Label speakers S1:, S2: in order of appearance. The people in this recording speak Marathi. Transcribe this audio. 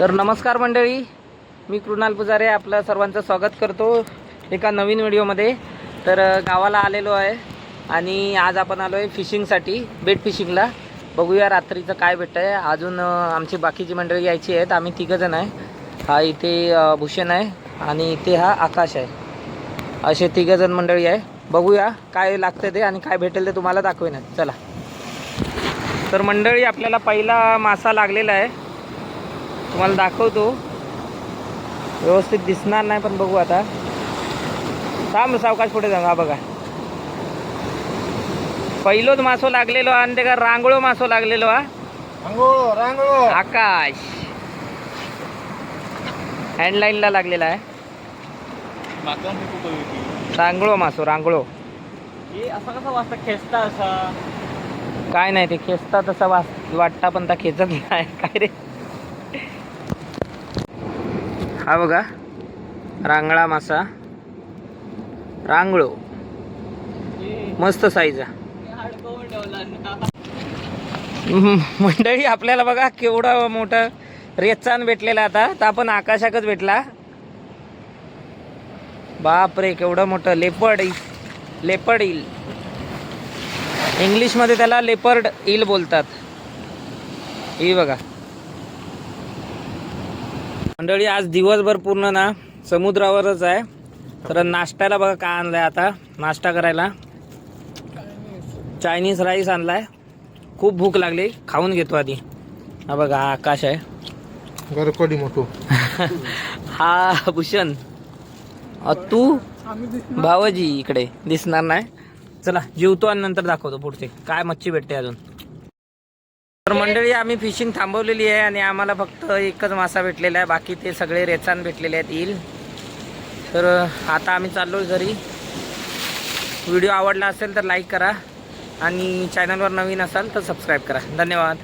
S1: तर नमस्कार मंडळी मी कृणाल पुजारे आपलं सर्वांचं स्वागत करतो एका नवीन व्हिडिओमध्ये. तर गावाला आलेलो आहे आणि आज आपण आलो आहे फिशिंगसाठी बेट फिशिंगला. बघूया रात्रीचं काय भेटतं आहे अजून आमची बाकीची मंडळी यायची आहेत आम्ही तिघंजण आहे. हा इथे भूषण आहे आणि इथे हा आकाश आहे. असे तिघंजण मंडळी आहे. बघूया काय लागतं ते आणि काय भेटेल ते तुम्हाला दाखवेन. चला. तर मंडळी आपल्याला पहिला मासा लागलेला आहे. तुम्हाला दाखवतो. व्यवस्थित दिसणार नाही पण बघू आता. थांब सावकाश पुढे जाऊ हा बघा. पहिलोच मासो लागलेलो आणि ते का रांगोळो मासो लागलेलो हा.
S2: रांगोळो रांगोळो
S1: आकाश. हँडलाईनला लागलेला आहे. रांगोळो मासो रांगोळो.
S2: हे असा कसा वाजता खेचता असा?
S1: काय नाही ते खेचता तसा वास वाटता पण त्या खेचत नाही. काय रे? हा बघा. रांगळा मासा. रांगळो. मस्त साईज मंडळी आपल्याला बघा केवढं मोठं रेचान भेटलेला आता. तर आपण आकाशाकच भेटला. बापरे केवढं मोठं. लेपर्ड लेपर्ड इल इंग्लिशमध्ये त्याला लेपर्ड इल बोलतात. ही बघा. मंडळी आज दिवसभर पूर्ण ना समुद्रावरच आहे. तर नाश्त्याला बघा काय आणलंय आता. नाश्ता करायला. चायनीज राईस आणलाय. खूप भूक लागली. खाऊन घेतो आधी. हा बघा हा आकाश आहे.
S2: गरकोडी मोठो.
S1: हा भूषण. अ, तू? भावजी इकडे. दिसणार नाही. चला जेवतो आणि नंतर दाखवतो पुढचे. काय मच्छी भेटते अजून. तर मंडळी आम्ही फिशिंग थांबवलेली आहे आणि आम्हाला फक्त एकच मासा भेटलेला आहे. बाकी ते सगळे रेचान भेटलेले आहेत येईल. तर आता आम्ही चाललो घरी. व्हिडिओ आवडला असेल तर लाईक करा. आणि चॅनलवर नवीन असाल तर सबस्क्राईब करा. धन्यवाद.